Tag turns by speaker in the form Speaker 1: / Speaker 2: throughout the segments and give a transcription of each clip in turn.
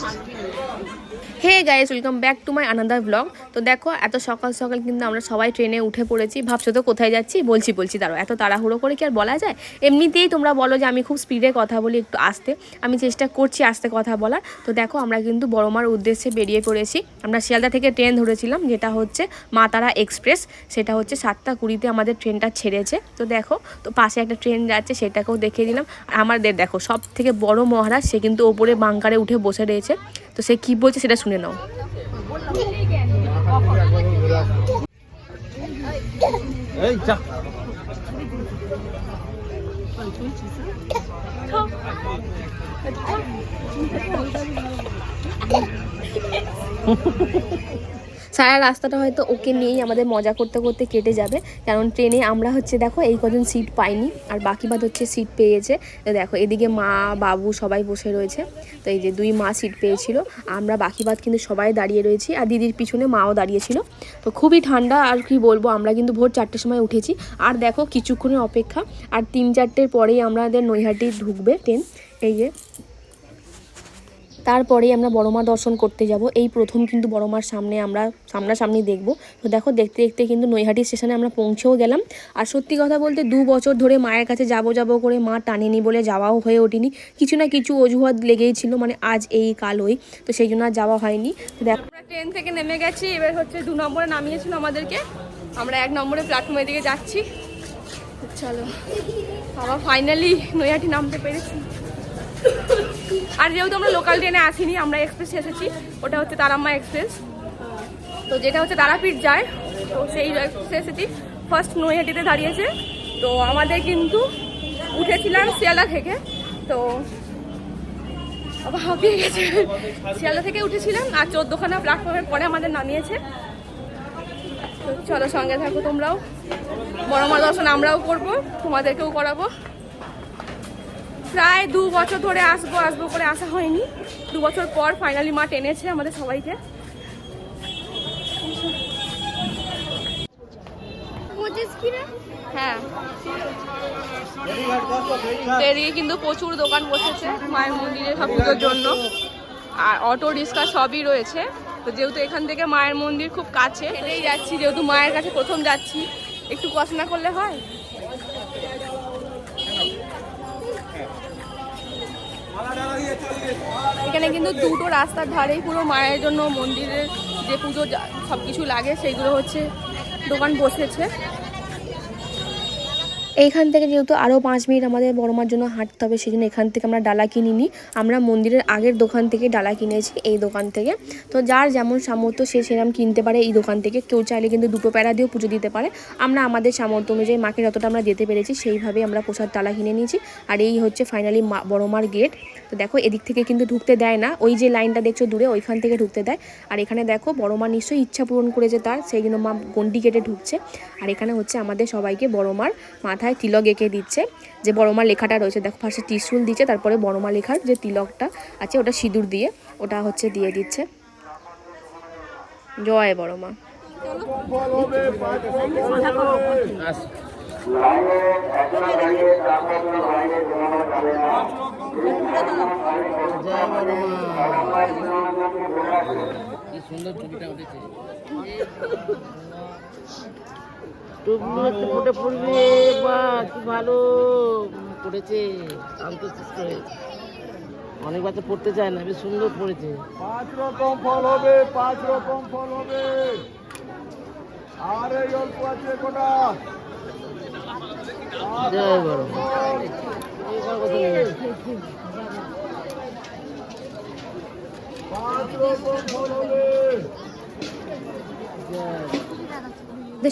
Speaker 1: Hundred hey guys welcome back to my another blog তো দেখো, এত সকাল সকাল কিন্তু আমরা সবাই ট্রেনে উঠে পড়েছি। ভাবছ তো কোথায় যাচ্ছি? বলছি বলছি দাঁড়ো এত তাড়াহুড়ো করে কি আর বলা যায়? এমনিতেই তোমরা বলো যে আমি খুব স্পিডে কথা বলি একটু আসতে। আমি চেষ্টা করছি আস্তে কথা বলার। তো দেখো, আমরা কিন্তু বড়মার উদ্দেশ্যে বেরিয়ে পড়েছি। আমরা শিয়ালদা থেকে ট্রেন ধরেছিলাম, যেটা হচ্ছে মা তারা এক্সপ্রেস সেটা হচ্ছে সাতটা কুড়িতে আমাদের ট্রেনটা ছেড়েছে। তো দেখো, তো পাশে একটা ট্রেন যাচ্ছে, সেটাকেও দেখিয়ে দিলাম। আমাদের দেখো সব থেকে বড় মহারাজ, সে কিন্তু ওপরে বাংকারে উঠে বসে রয়েছে। তো সে কি বলছে সেটা শুনে নাও
Speaker 2: এই চা
Speaker 1: সারা রাস্তাটা হয়তো ওকে নিয়েই আমাদের মজা করতে করতে কেটে যাবে। কারণ ট্রেনে আমরা হচ্ছে দেখো এই কজন সিট পাইনি, আর বাকি বাদ হচ্ছে সিট পেয়েছে। দেখো, এদিকে মা, বাবু সবাই বসে রয়েছে। তো এই যে দুই মা সিট পেয়েছিল, আমরা বাকি বাদ কিন্তু সবাই দাঁড়িয়ে রয়েছি, আর দিদির পিছনে মাও দাঁড়িয়েছিল তো খুবই ঠান্ডা, আর কি বলব, আমরা কিন্তু ভোর চারটের সময় উঠেছি। আর দেখো, কিছুক্ষণের অপেক্ষা, আর তিন চারটের পরেই আমাদের নৈহাটি ঢুকবে ট্রেন। এই যে তারপরেই আমরা বড় মা দর্শন করতে যাব। এই প্রথম কিন্তু বড়মার সামনে আমরা সামনাসামনি দেখব। তো দেখো, দেখতে দেখতে কিন্তু নৈহাটি স্টেশনে আমরা পৌঁছেও গেলাম। আর সত্যি কথা বলতে দু বছর ধরে মায়ের কাছে যাব যাব করে মা টানেনি বলে যাওয়াও হয়ে ওঠেনি। কিছু না কিছু অজুহাত লেগেই ছিল মানে আজ এই কাল ওই তো সেই জন্য আর যাওয়া হয়নি। দেখো আমরা ট্রেন থেকে নেমে গেছি, এবার হচ্ছে দু নম্বরে নামিয়েছিল আমাদেরকে। আমরা এক নম্বরে প্ল্যাটফর্মের দিকে যাচ্ছি। চলো আবার ফাইনালি নৈহাটি নামতে পেরেছি। আর যেহেতু আমরা লোকাল ট্রেনে আসিনি, আমরা এক্সপ্রেসে এসেছি, ওটা হচ্ছে তারাম্মা এক্সপ্রেস তো যেটা হচ্ছে তারাপীঠ যায়, তো সেই এক্সপ্রেসে এসেছি। ফার্স্ট নৈহাটিতে দাঁড়িয়েছে, তো আমাদের কিন্তু উঠেছিলাম শিয়ালদা থেকে, তো হাঁপিয়ে গেছে। শিয়ালদা থেকে উঠেছিলাম, আর চোদ্দোখানা প্ল্যাটফর্মের পরে আমাদের নামিয়েছে। চলো সঙ্গে থাকো তোমরাও। বড় মা দর্শন আমরাও করব, তোমাদেরকেও করাবো। প্রায় দু বছর ধরে আসব আসব করে আসা হয়নি। দু বছর পর ফাইনালি মা টেনেছে আমাদের সবাইকে। হ্যাঁ। এদিকে কিন্তু প্রচুর দোকান বসেছে মায়ের মন্দিরে সব পুজোর জন্য। আর অটো রিক্সা সবই রয়েছে। তো যেহেতু এখান থেকে মায়ের মন্দির খুব কাছে এটাই যাচ্ছি যেহেতু মায়ের কাছে প্রথম যাচ্ছি। একটু কষ্ট না করলে হয়? এখানে কিন্তু দুটো রাস্তার ধারেই পুরো মায়ের জন্য মন্দিরের যে পুজো সব কিছু লাগে সেইগুলো হচ্ছে দোকান বসেছে। এইখান থেকে যেহেতু আরও পাঁচ মিনিট আমাদের বড়মার জন্য হাঁটতে হবে সেই জন্য এখান থেকে আমরা ডালা কিনিনি আমরা মন্দিরের আগের দোকান থেকে ডালা কিনেছি এই দোকান থেকে। তো যার যেমন সামর্থ্য, সে সেরকম কিনতে পারে এই দোকান থেকে। কেউ চাইলে কিন্তু দুটো প্যারা দিয়েও পুজো দিতে পারে। আমরা আমাদের সামর্থ্য অনুযায়ী মাকে যতটা আমরা যেতে পেরেছি সেইভাবে আমরা প্রসাদ ডালা কিনে নিয়েছি। আর এই হচ্ছে ফাইনালি মা বড়মার গেট তো দেখো এদিক থেকে কিন্তু ঢুকতে দেয় না। ওই যে লাইনটা দেখছ দূরে ওইখান থেকে ঢুকতে দেয়। আর এখানে দেখো বড় মা নিশ্চয়ই ইচ্ছা পূরণ করেছে তার। সেই জন্য মা গন্ডি কেটে ঢুকছে। আর এখানে হচ্ছে আমাদের সবাইকে বড় মার মাথায় তিলক এঁকে দিচ্ছে। যে বড় মা লেখাটা রয়েছে দেখো ফার্স্টে ত্রিশুল দিচ্ছে তারপরে বড় মা লেখার যে তিলকটা আছে ওটা সিঁদুর দিয়ে ওটা হচ্ছে দিয়ে দিচ্ছে। জয় বড় মা
Speaker 2: ভালো পড়েছে অনেক বাচ্চা পড়তে চায় না বেশ সুন্দর পড়েছে
Speaker 3: পাঁচ রকম ফল হবে পাঁচ রকম ফল হবে আর এই অল্প আছে কোটা
Speaker 2: জয় বড় এইবার কথা নেই।
Speaker 3: পাঁচ রকম ফল হবে
Speaker 2: জয়।
Speaker 1: আমাদের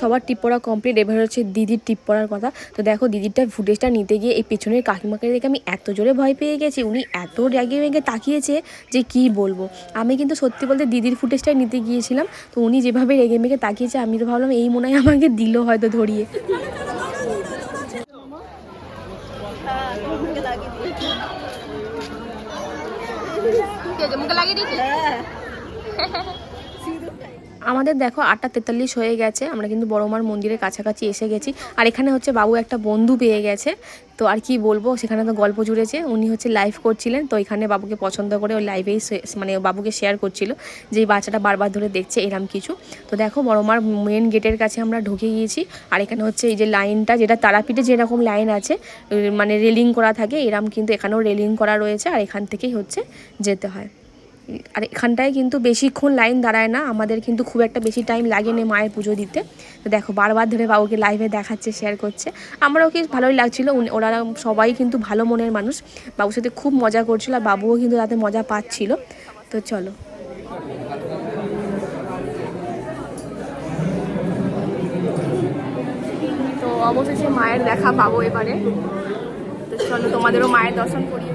Speaker 1: সবার টিপ পড়া কমপ্লিট এবার হচ্ছে দিদির টিপ পড়ার কথা। তো দেখো, দিদিরটা ফুটেজটা নিতে গিয়ে এই পেছনের কাকিমাকে দেখে আমি এত জোরে ভয় পেয়ে গেছি, উনি এত রেগে রেগে তাকিয়েছে যে কি বলব। আমি কিন্তু সত্যি বলতে দিদির ফুটেজটাই নিতে গিয়েছিলাম, তো উনি যেভাবে রেগে মেগে তাকিয়েছে, আমি তো ভাবলাম এই মনে হয় আমাকে দিল হয়তো ধরিয়ে। মুখে লাগিয়ে দিয়েছে আমাদের দেখো আটটা তেতাল্লিশ হয়ে গেছে, আমরা কিন্তু বড়মার মন্দিরের কাছাকাছি এসে গেছি। আর এখানে হচ্ছে বাবু একটা বন্ধু পেয়ে গেছে, তো আর কি বলব, সেখানে তো গল্প জুড়েছে, উনি হচ্ছে লাইভ করছিলেন, তো এখানে বাবুকে পছন্দ করে ওই লাইভেই মানে বাবুকে শেয়ার করছিল যে এই বাচ্চাটা বারবার ধরে দেখছে এরম কিছু। তো দেখো বড়মার মেন গেটের কাছে আমরা ঢুকে গিয়েছি, আর এখানে হচ্ছে এই যে লাইনটা যেটা তারাপীঠে যেরকম লাইন আছে মানে রেলিং করা থাকে, এরম কিন্তু এখানেও রেলিং করা রয়েছে, আর এখান থেকেই হচ্ছে যেতে হয়। আর এখানটায় কিন্তু বেশিক্ষণ লাইন দাঁড়ায় না, আমাদের কিন্তু খুব একটা বেশি টাইম লাগে লাগেনি মায়ের পুজো দিতে। তো দেখো, বারবার ধরে বাবুকে লাইভে দেখাচ্ছে শেয়ার করছে। আমরাও কি ভালোই লাগছিল ওরা সবাই কিন্তু ভালো মনের মানুষ। বাবুর সাথে খুব মজা করছিল, আর বাবুও কিন্তু তাতে মজা পাচ্ছিল। তো চলো। তো অবশেষে মায়ের দেখা পাবো এবারে। তো চলো, তোমাদেরও মায়ের দর্শন করিয়ে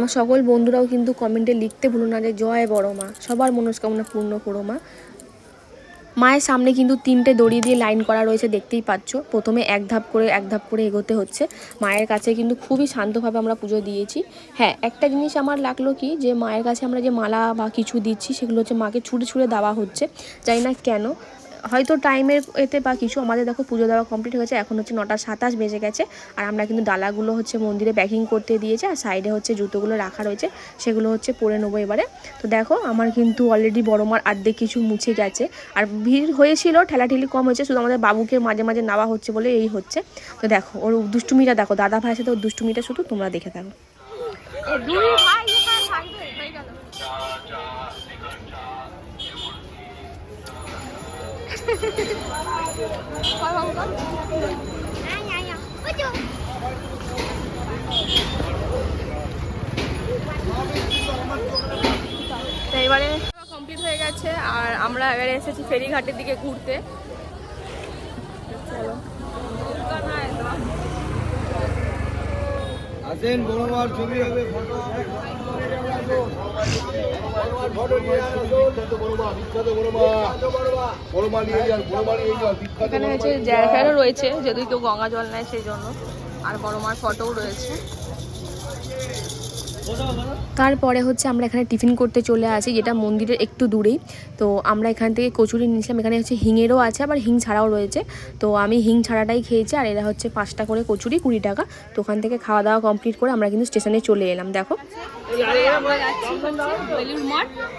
Speaker 1: আমার সকল বন্ধুরাও কিন্তু কমেন্টে লিখতে ভুলো না যে জয় বড় মা, সবার মনস্কামনা পূর্ণ করো মা। মায়ের সামনে কিন্তু তিনটে দড়ি দিয়ে লাইন করা রয়েছে, দেখতেই পাচ্ছ। প্রথমে এক ধাপ করে, এক ধাপ করে এগোতে হচ্ছে। মায়ের কাছে কিন্তু খুবই শান্তভাবে আমরা পুজো দিয়েছি। হ্যাঁ একটা জিনিস আমার লাগল কি যে মায়ের কাছে আমরা যে মালা বা কিছু দিচ্ছি, সেগুলো হচ্ছে মাকে ছুঁড়ে ছুঁড়ে দেওয়া হচ্ছে। জানি না কেন হয়তো টাইমের এতে বা কিছু, আমাদের দেখো পুজো দেওয়া কমপ্লিট হয়েছে এখন হচ্ছে নটা সাতাশ বেজে গেছে, আর আমরা কিন্তু ডালাগুলো হচ্ছে মন্দিরে প্যাকিং করতে দিয়েছে, আর সাইডে হচ্ছে জুতোগুলো রাখা রয়েছে, সেগুলো হচ্ছে পরে নেব এবারে। তো দেখো, আমার কিন্তু অলরেডি বড় মার আর্ধেক কিছু মুছে গেছে, আর ভিড় হয়েছিল, ঠেলাঠেলি কম হয়েছে, শুধু আমাদের বাবুকে মাঝে মাঝে নেওয়া হচ্ছে বলে এই হচ্ছে। তো দেখো, ওর দুষ্টুমিটা দেখো, দাদা ভাইয়ের সাথে ওর দুষ্টুমিটা শুধু তোমরা দেখে থাকো। তো এবারে কমপ্লিট হয়ে গেছে, আর আমরা এবারে এসেছি ফেরিঘাটের দিকে ঘুরতে।
Speaker 3: আসেন, বড় ছবি হবে, ফটো
Speaker 1: এখানে হচ্ছে রয়েছে যদি কেউ গঙ্গা জল নেয় সেই জন্য। আর বড় মার ফটোও রয়েছে। তারপরে হচ্ছে আমরা এখানে টিফিন করতে চলে আসি যেটা মন্দিরের একটু দূরেই। তো আমরা এখান থেকে কচুরি নিয়েছিলাম এখানে হচ্ছে হিঙেরও আছে আবার হিং ছাড়াও রয়েছে। তো আমি হিং ছাড়াটাই খেয়েছি আর এরা হচ্ছে পাঁচটা করে কচুরি কুড়ি টাকা। তো ওখান থেকে খাওয়া দাওয়া কমপ্লিট করে আমরা কিন্তু স্টেশনে চলে এলাম দেখো।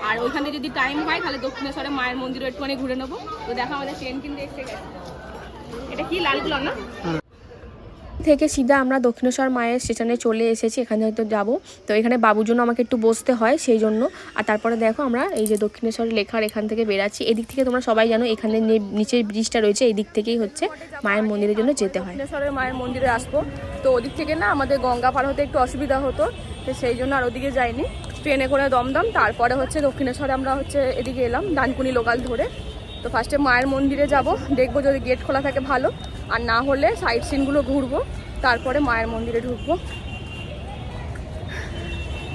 Speaker 1: আর ওইখানে যদি টাইম হয় তাহলে দক্ষিণেশ্বরে মায়ের মন্দিরও একটুখানি ঘুরে নেব। তো দেখো আমাদের ট্রেন কিন্তু এসে গেছে। এটা কি লালগুলো না? থেকে সিধা আমরা দক্ষিণেশ্বর মায়ের স্টেশনে চলে এসেছি, এখানে হয়তো যাব। তো এখানে বাবুর জন্য আমাকে একটু বসতে হয় সেই জন্য। আর তারপরে দেখো আমরা এই যে দক্ষিণেশ্বর লেখার এখান থেকে বেরাচ্ছি। এদিক থেকে তোমরা সবাই জানো এখানে নিচের ব্রিজটা রয়েছে এই দিক থেকেই হচ্ছে মায়ের মন্দিরের জন্য যেতে হয়। দক্ষিণেশ্বরের মায়ের মন্দিরে আসব। তো ওদিক থেকে না আমাদের গঙ্গা পার হতে একটু অসুবিধা হতো, তো সেই জন্য আর ওদিকে যাইনি। ট্রেনে করে দমদম, তারপরে হচ্ছে দক্ষিণেশ্বরে আমরা হচ্ছে এদিকে এলাম, ডানকুনি লোকাল ধরে। তো ফার্স্টে মায়ের মন্দিরে যাব, দেখব যদি গেট খোলা থাকে ভালো, আর না হলে সাইড সিনগুলো ঘুরবো। তারপরে মায়ের মন্দিরে ঢুকবো।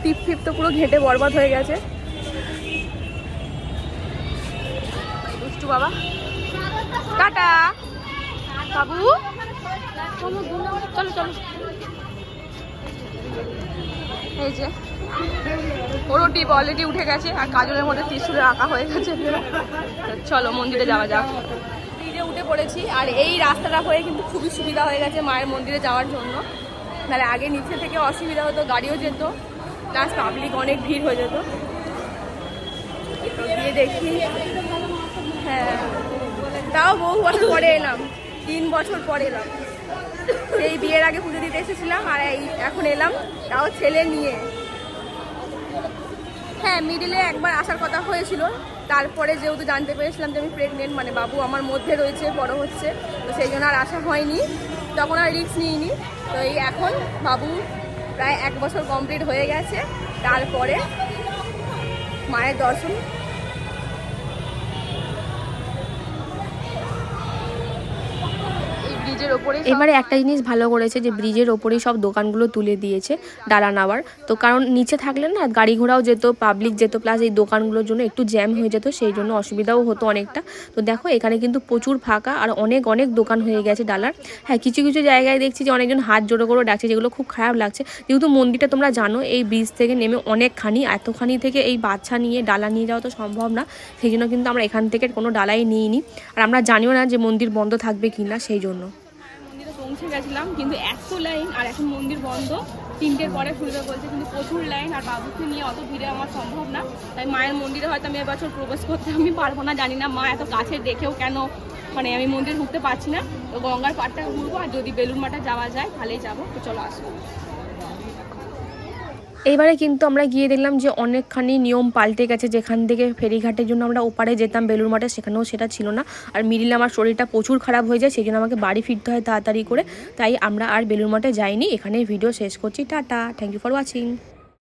Speaker 1: টিপ ফিপ তো পুরো ঘেঁটে বরবাদ হয়ে গেছে। দুষ্টু বাবা। টাটা। বাবু। চলো চলো এই যে ওরও টিপ অলরেডি উঠে গেছে, আর কাজলের মধ্যে ত্রিশুলে আঁকা হয়ে গেছে। চলো, মন্দিরে যাওয়া যাক। পড়েছি আর এই রাস্তাটা হয়ে কিন্তু খুবই সুবিধা হয়ে গেছে মায়ের মন্দিরে যাওয়ার জন্য। তাহলে আগে নিচে থেকে অসুবিধা হতো, গাড়িও যেত প্লাস পাবলিক অনেক ভিড় হয়ে যেত। গিয়ে দেখি হ্যাঁ তাও বহু বছর পরে এলাম, তিন বছর পরে এলাম। সেই বিয়ের আগে পুজো দিতে এসেছিলাম আর এই এখন এলাম, তাও ছেলে নিয়ে। হ্যাঁ মিডিলে একবার আসার কথা হয়েছিল। তারপরে যেহেতু জানতে পেরেছিলাম যে আমি প্রেগনেন্ট মানে বাবু আমার মধ্যে রয়েছে, বড় হচ্ছে, তো সেই জন্য আর আশা হয়নি। তখন আর রিস্ক নিইনি। তো এই এখন বাবু প্রায় এক বছর কমপ্লিট হয়ে গেছে। তারপরে মায়ের দর্শন এবারে একটা জিনিস ভালো করেছে যে ব্রিজের ওপরেই সব দোকানগুলো তুলে দিয়েছে ডালা নেওয়ার। তো কারণ নিচে থাকলে না গাড়ি ঘোড়াও যেত পাবলিক যেত প্লাস এই দোকানগুলোর জন্য একটু জ্যাম হয়ে যেত, সেই জন্য অসুবিধাও হতো অনেকটা। তো দেখো এখানে কিন্তু প্রচুর ফাঁকা আর অনেক অনেক দোকান হয়ে গেছে ডালার। হ্যাঁ কিছু কিছু জায়গায় দেখছি যে অনেকজন হাত জোড়ো করে ডাকছে, যেগুলো খুব খারাপ লাগছে। যেহেতু মন্দিরটা তোমরা জানো, এই ব্রিজ থেকে নেমে অনেকখানি, এতখানি থেকে এই বাচ্চা নিয়ে ডালা নিয়ে যাওয়া তো সম্ভব না। সেই জন্য কিন্তু আমরা এখান থেকে কোনো ডালাই নিইনি। আর আমরা জানিও না যে মন্দির বন্ধ থাকবে কি না সেই জন্য।
Speaker 4: পৌঁছে গেছিলাম, কিন্তু এত লাইন আর এখন মন্দির বন্ধ। তিনটের পরে খুলবে বলছে, কিন্তু প্রচুর লাইন আর বাবুকে নিয়ে অত ভিড়ে আমার সম্ভব না। তাই মায়ের মন্দিরে হয়তো আমি এবছর প্রবেশ করতে আমি পারব না, জানি না মা এত কাছে দেখেও কেন মানে আমি মন্দির ঘুরতে পারছি না। তো গঙ্গার পাড়টা ঘুরবো আর যদি বেলুর মাঠে যাওয়া যায়, তাহলেই যাব। তো চলো আসব
Speaker 1: এইবারে কিন্তু আমরা গিয়ে দেখলাম যে অনেকখানি নিয়ম পাল্টে গেছে। যেখান থেকে ফেরিঘাটের জন্য আমরা ওপারে যেতাম বেলুর মাঠে, সেখানেও সেটা ছিল না। আর মিডিল আমার শরীরটা প্রচুর খারাপ হয়ে যায় সেই জন্য আমাকে বাড়ি ফিরতে হয় তাড়াতাড়ি করে। তাই আমরা আর বেলুর মাঠে যাইনি। এখানে ভিডিও শেষ করছি। Tata. Thank you for watching